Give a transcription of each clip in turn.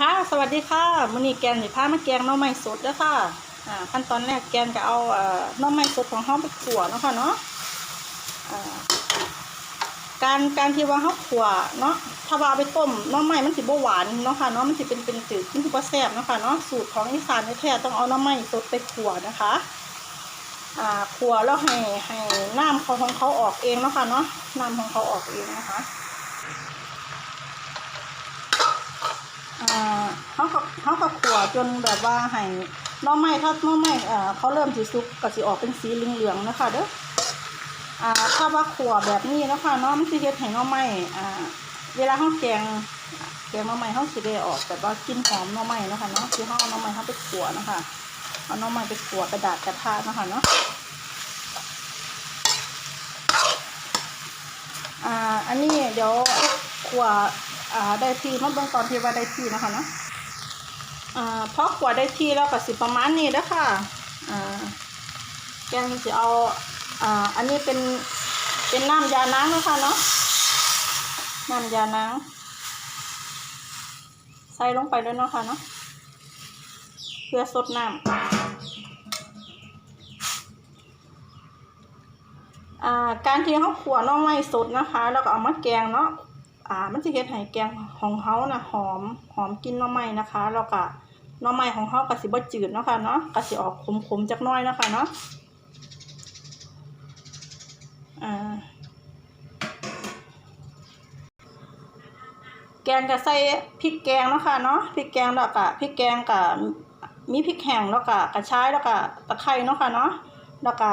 ค่ะ สวัสดีค่ะมื้อนี้แกงสิพามาแกงหน่อไม้สดเด้อค่ะ อ่า ขั้นตอนแรกแกงก็เอาเอ่อหน่อไม้สดของเฮาไปขั่วเนาะค่ะเนาะอ่าการการที่ว่าเฮาขั่วเนาะ ถ้าว่าเอาไปต้มหน่อไม้มันสิบ่หวานเนาะค่ะเนาะ มันสิเป็นเป็นจืดมันสิบ่แซ่บเนาะค่ะเนาะ สูตรของอีสานแท้ๆต้องเอาหน่อไม้สดไปขั่วนะคะ อ่าขั่วแล้วให้ให้น้ำเขาของเขาออกเองเนาะค่ะเนาะ น้ำของเขาออกเองนะคะ อ่าเขา ก็เขาก็ขัวจนแบบว่าให้น้องไม้ถ้าน้องไม้อ่าเขาเริ่มสีสุกก็สิออกเป็นสีเหลืองๆนะคะเด้ออ่าถ้าว่าขัวแบบนี้นะคะเนาะมันสิเฮ็ดให้น้องไม้อ่าเวลาเฮาแกงแกงน้องไม้เฮาสิได้ออกแบบว่ากลิ่นหอมน้องไม้นะคะเนาะที่เฮาเอาหน้องไม้เฮาไปขัวนะคะเอาน้องไม้ไปขัวกระดาษกระทะนะคะเนาะอ่าอันนี้เดี๋ยวขัวอ่าได้ที่มาเบิ่งตอนที่ว่าได้ที่นะคะเนาะ พอขวดได้ที่แล้วก็สิประมาณนี้เด้อค่ะอ่าแกงสิเอาอ่าอันนี้เป็นเป็นน้ำยานางนะคะเนาะน้ำยานางใส่ลงไปด้วยเนาะค่ะเนาะเพื่อสดน้ำอ่าการที่เขาขั่วหน้องไม้สดนะคะ แล้วก็เอามาแกงเนาะ อ่ามันจะเฮ็ดให้แกงของเขานะหอมหอมกินหน่อไม้นะคะแล้วก็หน่อไม้ของเขาก็สิบ่จืดเนาะค่ะเนาะก็สิออกขมๆจักหน้อยเนาะค่ะเนาะอ่าแกงก็ใส่พริกแกงเนาะค่ะเนาะพริกแกงแล้วก็พริกแกงก็มีพริกแห้งแล้วก็กระชายแล้วก็ตะไคร้เนาะค่ะเนาะแล้วก็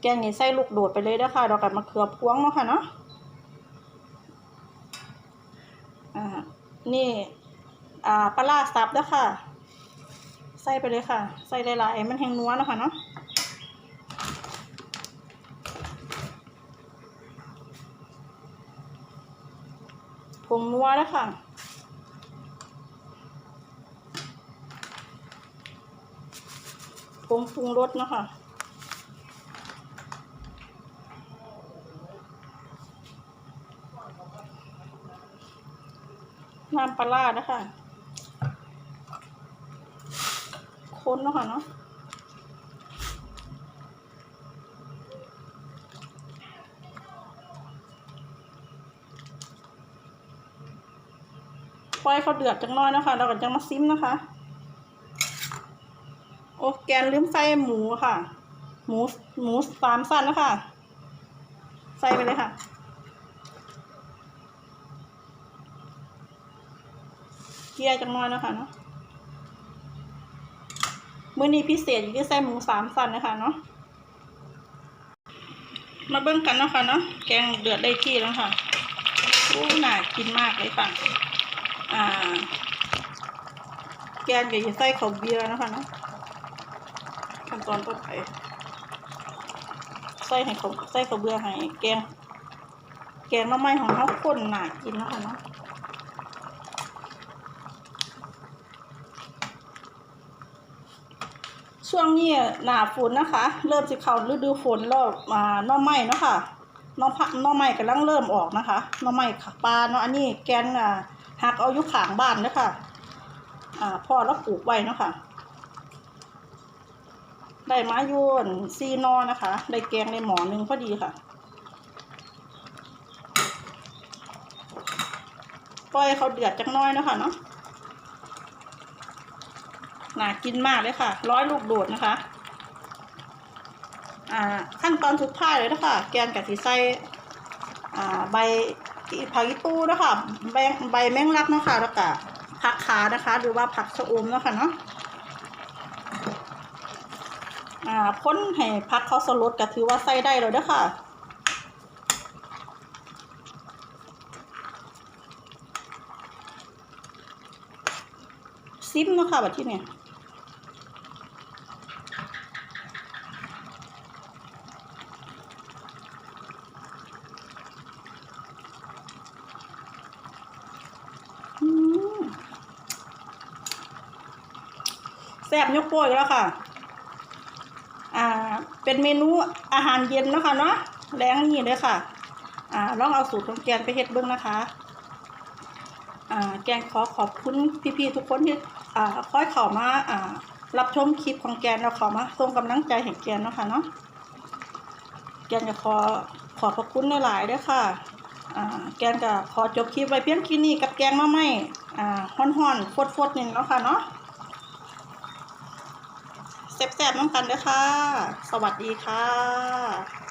แกงนี่ใส่ลูกโดดไปเลยเด้อค่ะแล้วก็มะเขือพวงเนาะค่ะเนาะ อ่า นี่อ่าปลาร้าสับด้อค่ะ ใส่ไปเลยค่ะ ใส่หลายๆมันแห้งนัวเนาะค่ะเนาะผงนัวแล้วค่ะผงปรุงรสนะคะ น้ำปลาร้านะคะคนเนาะค่ะเนาะปล่อยเขาเดือดจังน้อยนะคะเราก็จะมาซิมนะคะ โอ้แกนลืมใส่หมูค่ะ หมูหมูสามสั้นนะคะ ใส่ไปเลยค่ะ เกลียจังน้อยนะคะเนาะมื้อนี้พิเศษอยู่ที่ใส่หมูสามสันนะคะเนาะมาเบิ่งกันนะคะเนาะแกงเดือดได้ที่แล้วค่ะโอ้น่ากินมากเลยค่ะอ่า แกงก็จะใส่ข้าวเบียร์นะคะเนาะขั้นตอนต่อไปใส่ให้เขาใส่ข้าวเบียร์ให้แกง แกงหน้ำไม้ของเขาข้นน่ากินนะคะเนาะ ช่วงนี้หนาฝนนะคะ เริ่มจะเข้าฤดูฝนแล้วอ่าน้อไม้เนาะค่ะน้อผักน้อไม้กำลังเริ่มออกนะคะน้อไม้ปลาเนาะอันนี้แกนอ่าหักเอายุขางบ้านเนาะค่ะอ่าพ่อแล้วปลูกไว้เนาะค่ะได้มาโยนซีนอนะคะ ได้แกงในหมอนึงพอดีค่ะปล่อยเขาเดือดจักน้อยเนาะคะเนาะ น่ากินมากเลยค่ะ ร้อยลูกโดดนะคะ อ่าขั้นตอนสุดท้ายเลยนะคะ แกงกะทิใส่อ่าใบผักอีตู้นะคะใบใบแมงลักเนาะค่ะแล้วก็ผักขานะคะ หรือว่าผักชะอมเนาะค่ะเนาะอ่าพ้นให้พักเขาสลดก็ถือว่าใส่ได้เลยเด้อค่ะซิมเนาะค่ะแบบที่เนี่ย อืมแซ่บยกโป้ยแล้วค่ะ อ่า เป็นเมนูอาหารเย็นนะคะเนาะแรงนี่เลยค่ะ อ่าลองเอาสูตรของแกนไปเฮ็ดเบิ้งนะคะ อ่า แกนขอขอบคุณพี่ๆทุกคนที่ อ่าคอยเข้ามา อ่า รับชมคลิปของแกนแล้วเข้ามาส่งกำลังใจให้แกนเนาะค่ะเนาะ แกนก็ขอขอบพระคุณหลายๆเด้อค่ะอ่าแกนก็ขอจบคลิปไว้เพียงแค่นี้กับแกงมาไม่อ่าฮ้อนๆฟดๆนี่เนาะค่ะเนาะ แซ่บๆน้ำกันเด้อค่ะ สวัสดีค่ะ